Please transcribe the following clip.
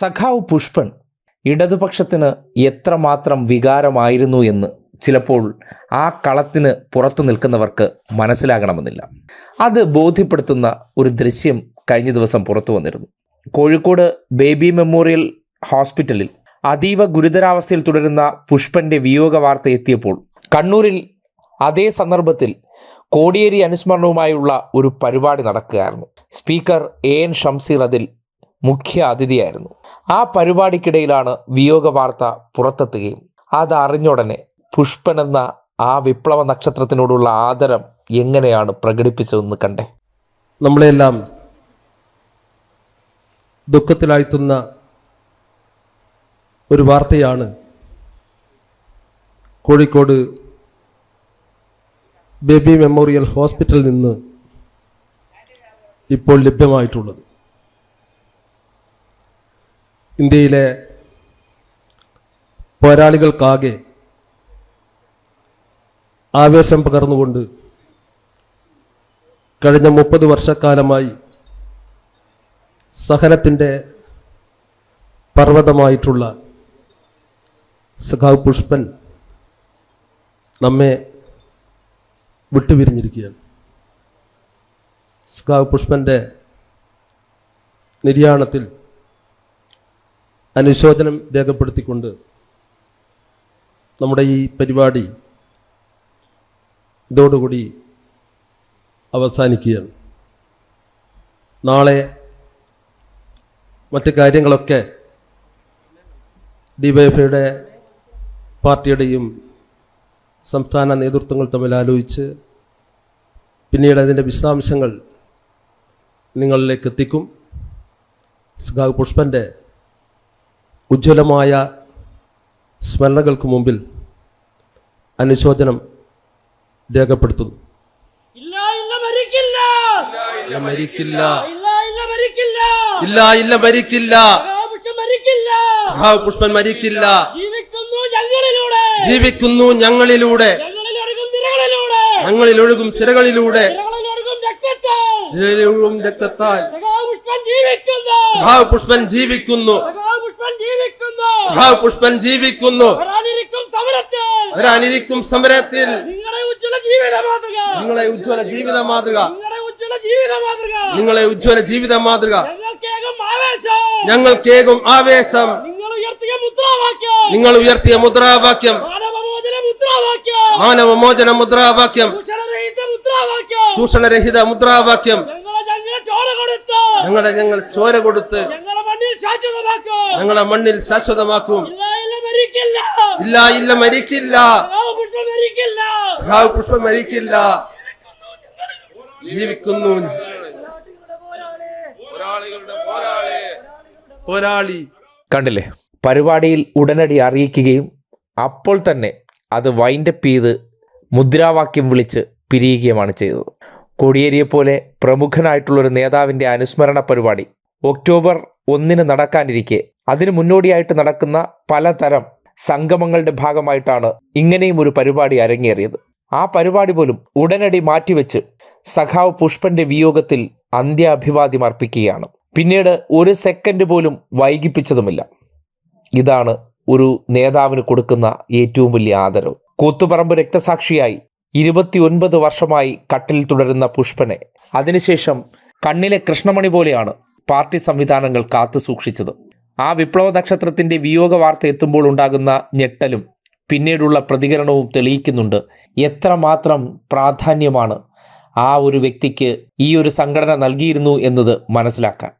സഖാവ് പുഷ്പൻ ഇടതുപക്ഷത്തിന് എത്രമാത്രം വികാരമായിരുന്നു എന്ന് ചിലപ്പോൾ ആ കളത്തിന് പുറത്തു നിൽക്കുന്നവർക്ക് മനസ്സിലാകണമെന്നില്ല. അത് ബോധ്യപ്പെടുത്തുന്ന ഒരു ദൃശ്യം കഴിഞ്ഞ ദിവസം പുറത്തു വന്നിരുന്നു. കോഴിക്കോട് ബേബി മെമ്മോറിയൽ ഹോസ്പിറ്റലിൽ അതീവ ഗുരുതരാവസ്ഥയിൽ തുടരുന്ന പുഷ്പന്റെ വിയോഗ വാർത്ത എത്തിയപ്പോൾ കണ്ണൂരിൽ അതേ സന്ദർഭത്തിൽ കോടിയേരി അനുസ്മരണവുമായുള്ള ഒരു പരിപാടി നടക്കുകയായിരുന്നു. സ്പീക്കർ എ എൻ ഷംസീർ അതിൽ മുഖ്യ അതിഥിയായിരുന്നു. ആ പരിപാടിക്കിടയിലാണ് വിയോഗ വാർത്ത പുറത്തെത്തുകയും അതറിഞ്ഞുടനെ എന്ന ആ വിപ്ലവ നക്ഷത്രത്തിനോടുള്ള ആദരം എങ്ങനെയാണ് പ്രകടിപ്പിച്ചതെന്ന് കണ്ടേ. നമ്മളെല്ലാം ദുഃഖത്തിലാഴ്ത്തുന്ന ഒരു വാർത്തയാണ് കോഴിക്കോട് ബേബി മെമ്മോറിയൽ ഹോസ്പിറ്റലിൽ നിന്ന് ഇപ്പോൾ ലഭ്യമായിട്ടുള്ളത്. ഇന്ത്യയിലെ പോരാളികൾക്കാകെ ആവേശം പകർന്നുകൊണ്ട് കഴിഞ്ഞ മുപ്പത് വർഷക്കാലമായി സഹനത്തിന്റെ പർവതമായിട്ടുള്ള സഖാവ് പുഷ്പൻ നമ്മെ വിട്ടുപിരിഞ്ഞിരിക്കുകയാണ്. സഖാവ് പുഷ്പന്റെ നിര്യാണത്തിൽ അനുശോചനം രേഖപ്പെടുത്തിക്കൊണ്ട് നമ്മുടെ ഈ പരിപാടി ഇതോടുകൂടി അവസാനിക്കുകയാണ്. നാളെ മറ്റ് കാര്യങ്ങളൊക്കെ ഡിവൈഎഫ്ഐയുടെ പാർട്ടിയുടെയും സംസ്ഥാന നേതൃത്വങ്ങൾ തമ്മിൽ ആലോചിച്ച് പിന്നീട് അതിന്റെ വിശദാംശങ്ങൾ നിങ്ങളിലേക്ക് എത്തിക്കും. സഖാവ് പുഷ്പന്റെ ഉജ്ജ്വലമായ സ്മരണകൾക്ക് മുമ്പിൽ അനുശോചനം രേഖപ്പെടുത്തുന്നു. ഇല്ല ഇല്ല മരിക്കില്ല. ഇല്ല മരിക്കില്ല. ഇല്ല ഇല്ല മരിക്കില്ല. ഇല്ല ഇല്ല മരിക്കില്ല. സഖാവുഷൻ മരിക്കില്ല. സഖാവ് പുഷ്പൻ മരിക്കില്ല. ജീവിക്കുന്നു ഞങ്ങളിലൂടെ. ജീവിക്കുന്നു ഞങ്ങളിലൂടെ. ഞങ്ങളിലൊഴുകും നിരകളിലൂടെ. ഞങ്ങളിൽ ഒഴുകും സിരകളിലൂടെ രക്തത്താൽ. പുഷ്പൻ ജീവിക്കുന്നു. പുഷ്പൻ ജീവിക്കുന്നു. വരാനിരിക്കും സമരത്തിൽ. നിങ്ങളുടെ ഉജ്ജ്വല ജീവിത മാതൃക. നിങ്ങളെ ഉജ്ജ്വല ജീവിത മാതൃക. നിങ്ങളെ ഉജ്ജ്വല ജീവിത മാതൃക. ഞങ്ങൾക്കേകം ആവേശം. നിങ്ങൾ ഉയർത്തിയ മുദ്രാവാക്യം. നിങ്ങൾ ഉയർത്തിയ മുദ്രാവാക്യം. മാനവമോചന മുദ്രാവാക്യം. ചൂഷണരഹിത മുദ്രാവാക്യം. ഞങ്ങളെ ഞങ്ങളെ ചോര ഞങ്ങളെ ഞങ്ങൾ ചോര കൊടുത്ത്. ഞങ്ങളെ മണ്ണിൽ ശാശ്വതമാക്കും. ഇല്ല ഇല്ല മരിക്കില്ല. പുഷ്പം മരിക്കില്ല. ജീവിക്കുന്നു. പോരാളി. കണ്ടില്ലേ? പരിപാടിയിൽ ഉടനടി അറിയിക്കുകയും അപ്പോൾ തന്നെ അത് വൈൻഡപ്പ് ചെയ്ത് മുദ്രാവാക്യം വിളിച്ച് പിരിയുകയുമാണ് ചെയ്തത്. കോടിയേരിയെപ്പോലെ പ്രമുഖനായിട്ടുള്ളൊരു നേതാവിന്റെ അനുസ്മരണ പരിപാടി ഒക്ടോബർ ഒന്നിന് നടക്കാനിരിക്കെ. അതിന് മുന്നോടിയായിട്ട് നടക്കുന്ന പലതരം സംഗമങ്ങളുടെ ഭാഗമായിട്ടാണ് ഇങ്ങനെയും ഒരു പരിപാടി അരങ്ങേറിയത്. ആ പരിപാടി പോലും ഉടനടി മാറ്റിവെച്ച് സഖാവ് പുഷ്പന്റെ വിയോഗത്തിൽ അന്ത്യാഭിവാദ്യം അർപ്പിക്കുകയാണ്. പിന്നീട് ഒരു സെക്കൻഡ് പോലും വൈകിപ്പിച്ചതുമില്ല. ഇതാണ് ഒരു നേതാവിന് കൊടുക്കുന്ന ഏറ്റവും വലിയ ആദരവ്. കൂത്തുപറമ്പ് രക്തസാക്ഷിയായി ഇരുപത്തിയൊൻപത് വർഷമായി കട്ടിൽ തുടരുന്ന പുഷ്പനെ. അതിനുശേഷം കണ്ണിലെ കൃഷ്ണമണി പോലെയാണ് പാർട്ടി സംവിധാനങ്ങൾ കാത്തു സൂക്ഷിച്ചത്. ആ വിപ്ലവ നക്ഷത്രത്തിന്റെ വിയോഗ വാർത്ത എത്തുമ്പോൾ ഉണ്ടാകുന്ന ഞെട്ടലും പിന്നീടുള്ള പ്രതികരണവും തെളിയിക്കുന്നുണ്ട്. എത്രമാത്രം പ്രാധാന്യമാണ് ആ ഒരു വ്യക്തിക്ക് ഈ ഒരു സംഘടന നൽകിയിരുന്നു എന്നത് മനസ്സിലാക്കാൻ.